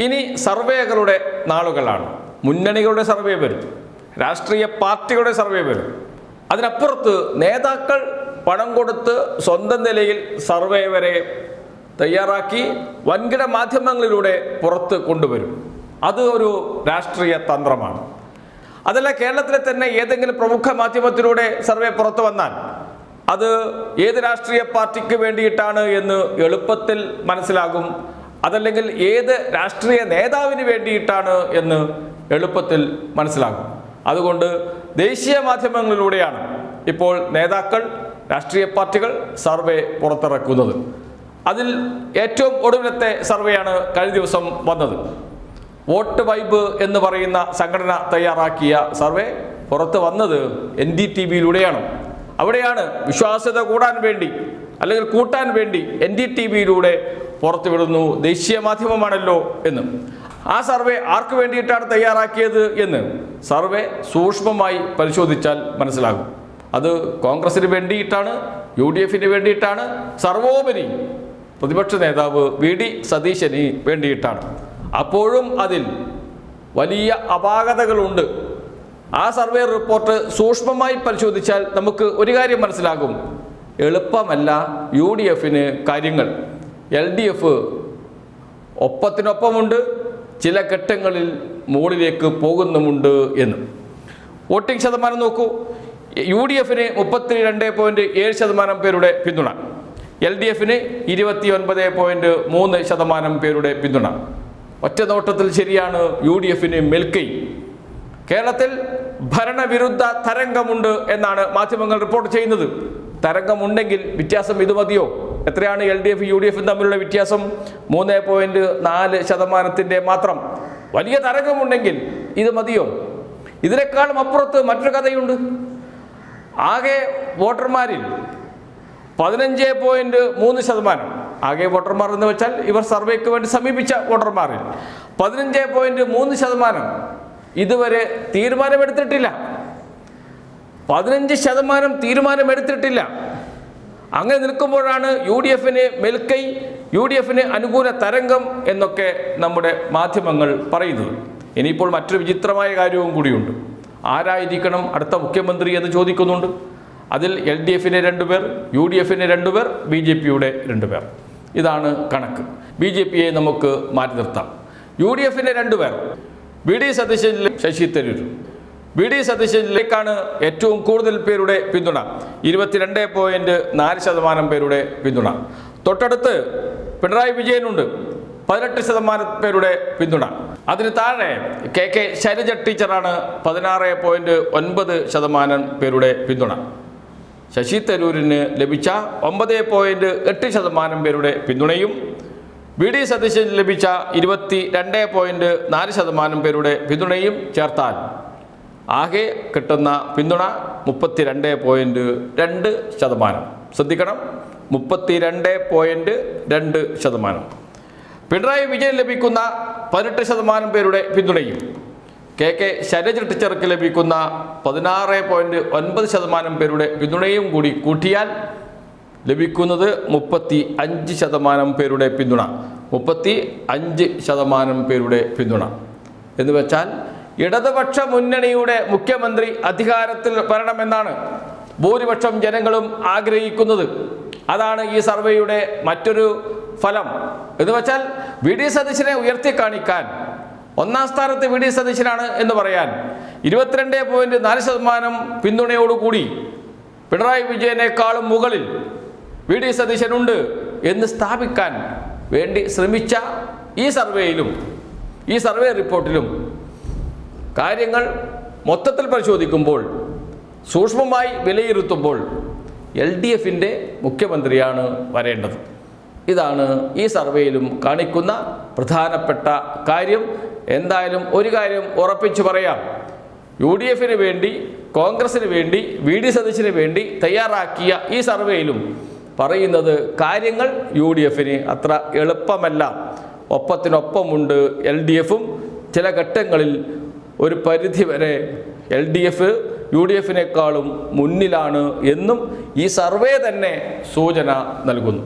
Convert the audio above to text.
ഇനി സർവേകളുടെ നാളുകളാണ്. മുന്നണികളുടെ സർവേ വരും. രാഷ്ട്രീയ പാർട്ടികളുടെ സർവേ വരും. അതിനപ്പുറത്ത് നേതാക്കൾ പണം കൊടുത്ത് സ്വന്തം നിലയിൽ സർവേ വരെ തയ്യാറാക്കി വൻകിട മാധ്യമങ്ങളിലൂടെ പുറത്ത് കൊണ്ടുവരും. അത് ഒരു രാഷ്ട്രീയ തന്ത്രമാണ്. അതല്ല കേരളത്തിലെ തന്നെ ഏതെങ്കിലും പ്രമുഖ മാധ്യമത്തിലൂടെ സർവേ പുറത്തു വന്നാൽ അത് ഏത് രാഷ്ട്രീയ പാർട്ടിക്ക് വേണ്ടിയിട്ടാണ് എന്ന് എളുപ്പത്തിൽ മനസ്സിലാകും. അതല്ലെങ്കിൽ ഏത് രാഷ്ട്രീയ നേതാവിന് വേണ്ടിയിട്ടാണ് എന്ന് എളുപ്പത്തിൽ മനസ്സിലാകും. അതുകൊണ്ട് ദേശീയ മാധ്യമങ്ങളിലൂടെയാണ് ഇപ്പോൾ നേതാക്കൾ രാഷ്ട്രീയ പാർട്ടികൾ സർവേ പുറത്തിറക്കുന്നത്. അതിൽ ഏറ്റവും ഒടുവിലത്തെ സർവേയാണ് കഴിഞ്ഞ ദിവസം വന്നത്. വോട്ട് വൈബ് എന്ന് പറയുന്ന സംഘടന തയ്യാറാക്കിയ സർവേ പുറത്ത് വന്നത് എൻ ഡി ടി വിയിലൂടെയാണ്. അവിടെയാണ് വിശ്വാസ്യത കൂടാൻ വേണ്ടി അല്ലെങ്കിൽ കൂട്ടാൻ വേണ്ടി എൻ ഡി ടി വിയിലൂടെ പുറത്തുവിടുന്നു. ദേശീയ മാധ്യമമാണല്ലോ എന്ന്. ആ സർവേ ആർക്ക് വേണ്ടിയിട്ടാണ് തയ്യാറാക്കിയത് എന്ന് സർവേ സൂക്ഷ്മമായി പരിശോധിച്ചാൽ മനസ്സിലാകും. അത് കോൺഗ്രസിന് വേണ്ടിയിട്ടാണ് യു ഡി എഫിന് വേണ്ടിയിട്ടാണ് സർവോപരി പ്രതിപക്ഷ നേതാവ് വി ഡി സതീശന് വേണ്ടിയിട്ടാണ്. അപ്പോഴും അതിൽ വലിയ അപാകതകളുണ്ട്. ആ സർവേ റിപ്പോർട്ട് സൂക്ഷ്മമായി പരിശോധിച്ചാൽ നമുക്ക് ഒരു കാര്യം മനസ്സിലാകും. എളുപ്പമല്ല യു ഡി എഫിന് കാര്യങ്ങൾ. എൽ ഡി എഫ് ഒപ്പത്തിനൊപ്പമുണ്ട് ചില ഘട്ടങ്ങളിൽ മുകളിലേക്ക് പോകുന്നുമുണ്ട് എന്ന്. വോട്ടിംഗ് ശതമാനം നോക്കൂ. യു ഡി എഫിന് മുപ്പത്തി രണ്ട് പോയിന്റ് ഏഴ് ശതമാനം പേരുടെ പിന്തുണ. എൽ ഡി എഫിന് ഇരുപത്തി ഒൻപത് പോയിന്റ് മൂന്ന് ശതമാനം പേരുടെ പിന്തുണ. ഒറ്റ നോട്ടത്തിൽ ശരിയാണ് യു ഡി എഫിന് മെൽക്കൈ. കേരളത്തിൽ ഭരണവിരുദ്ധ തരംഗമുണ്ട് എന്നാണ് മാധ്യമങ്ങൾ റിപ്പോർട്ട് ചെയ്യുന്നത്. തരംഗമുണ്ടെങ്കിൽ വ്യത്യാസം ഇത് മതിയോ? എത്രയാണ് L D F U D എഫും തമ്മിലുള്ള വ്യത്യാസം? മൂന്ന് പോയിന്റ് നാല് ശതമാനത്തിന്റെ മാത്രം. വലിയ തരംഗമുണ്ടെങ്കിൽ ഇത് മതിയോ? ഇതിനേക്കാളും അപ്പുറത്ത് മറ്റൊരു കഥയുണ്ട്. ആകെ വോട്ടർമാരിൽ പതിനഞ്ച് പോയിന്റ് മൂന്ന് ശതമാനം. ആകെ വോട്ടർമാർ എന്ന് വെച്ചാൽ ഇവർ സർവേക്ക് വേണ്ടി സമീപിച്ച വോട്ടർമാരിൽ പതിനഞ്ച് പോയിന്റ് മൂന്ന് ശതമാനം ഇതുവരെ തീരുമാനമെടുത്തിട്ടില്ല. പതിനഞ്ച് ശതമാനം തീരുമാനമെടുത്തിട്ടില്ല. അങ്ങനെ നിൽക്കുമ്പോഴാണ് യു ഡി എഫിന് മെൽക്കൈ യു ഡി എഫിന് അനുകൂല തരംഗം എന്നൊക്കെ നമ്മുടെ മാധ്യമങ്ങൾ പറയുന്നത്. ഇനിയിപ്പോൾ മറ്റൊരു വിചിത്രമായ കാര്യവും കൂടിയുണ്ട്. ആരായിരിക്കണം അടുത്ത മുഖ്യമന്ത്രി എന്ന് ചോദിക്കുന്നുണ്ട്. അതിൽ എൽ ഡി എഫിന് രണ്ടുപേർ യു ഡി എഫിന് രണ്ടുപേർ ബി ജെ പിയുടെ രണ്ടുപേർ ഇതാണ് കണക്ക്. ബി ജെ പിയെ നമുക്ക് മാറ്റി നിർത്താം. യു ഡി എഫിന് രണ്ടുപേർ ബി ഡി സതീശനിലും ശശി തരൂർ ബി ഡി സതീശനിലേക്കാണ് ഏറ്റവും കൂടുതൽ പേരുടെ പിന്തുണ. ഇരുപത്തിരണ്ട് പോയിന്റ് നാല് ശതമാനം പേരുടെ പിന്തുണ. തൊട്ടടുത്ത് പിണറായി വിജയനുണ്ട്. പതിനെട്ട് ശതമാനം പേരുടെ പിന്തുണ. അതിന് താഴെ കെ കെ ശൈലജ ടീച്ചറാണ് പതിനാറ് പോയിന്റ് ഒൻപത് ശതമാനം പേരുടെ പിന്തുണ. ശശി തരൂരിന് ലഭിച്ച ഒമ്പത് പോയിന്റ് എട്ട് ശതമാനം പേരുടെ പിന്തുണയും വി ഡി സതീശന് ലഭിച്ച ഇരുപത്തി രണ്ട് പോയിന്റ് നാല് ശതമാനം പേരുടെ പിന്തുണയും ചേർത്താൽ ആകെ കിട്ടുന്ന പിന്തുണ മുപ്പത്തി രണ്ട് പോയിന്റ് രണ്ട് ശതമാനം. ശ്രദ്ധിക്കണം. മുപ്പത്തി രണ്ട് പോയിന്റ് രണ്ട് ശതമാനം. പിണറായി വിജയൻ ലഭിക്കുന്ന പതിനെട്ട് ശതമാനം പേരുടെ പിന്തുണയും. കെ കെ ശൈലജ ടീച്ചർക്ക് ലഭിക്കുന്ന പതിനാറ് പോയിന്റ് ഒൻപത് ശതമാനം പേരുടെ പിന്തുണയും കൂടി കൂട്ടിയാൽ ലഭിക്കുന്നത് മുപ്പത്തി അഞ്ച് ശതമാനം പേരുടെ പിന്തുണ. മുപ്പത്തി അഞ്ച് ശതമാനം പേരുടെ പിന്തുണ. എന്ന് വെച്ചാൽ ഇടതുപക്ഷ മുന്നണിയുടെ മുഖ്യമന്ത്രി അധികാരത്തിൽ വരണമെന്നാണ് ഭൂരിപക്ഷം ജനങ്ങളും ആഗ്രഹിക്കുന്നത്. അതാണ് ഈ സർവേയുടെ മറ്റൊരു ഫലം. എന്ന് വെച്ചാൽ വി ഡി സതീശനെ ഉയർത്തി കാണിക്കാൻ ഒന്നാം സ്ഥാനത്ത് വി ഡി സതീശനാണ് എന്ന് പറയാൻ ഇരുപത്തിരണ്ട് പോയിന്റ് നാല് ശതമാനം പിന്തുണയോടുകൂടി പിണറായി വിജയനേക്കാളും മുകളിൽ വി ഡി സതീശനുണ്ട് എന്ന് സ്ഥാപിക്കാൻ വേണ്ടി ശ്രമിച്ച ഈ സർവേയിലും ഈ സർവേ റിപ്പോർട്ടിലും കാര്യങ്ങൾ മൊത്തത്തിൽ പരിശോധിക്കുമ്പോൾ സൂക്ഷ്മമായി വിലയിരുത്തുമ്പോൾ എൽ ഡി എഫിന്റെ മുഖ്യമന്ത്രിയാണ് വരേണ്ടത്. ഇതാണ് ഈ സർവേയിലും കാണിക്കുന്ന പ്രധാനപ്പെട്ട കാര്യം. എന്തായാലും ഒരു കാര്യം ഉറപ്പിച്ചു പറയാം. യു ഡി എഫിന് വേണ്ടി കോൺഗ്രസിന് വേണ്ടി വി ഡി സതീശിന് വേണ്ടി തയ്യാറാക്കിയ ഈ സർവേയിലും പറയുന്നത് കാര്യങ്ങൾ യു ഡി എഫിന് അത്ര എളുപ്പമല്ല. ഒപ്പത്തിനൊപ്പമുണ്ട് എൽ ഡി എഫും ചില ഘട്ടങ്ങളിൽ ഒരു പരിധിവരെ L D F U D എഫിനേക്കാളും മുന്നിലാണ് എന്നും ഈ സർവേ തന്നെ സൂചന നൽകുന്നു.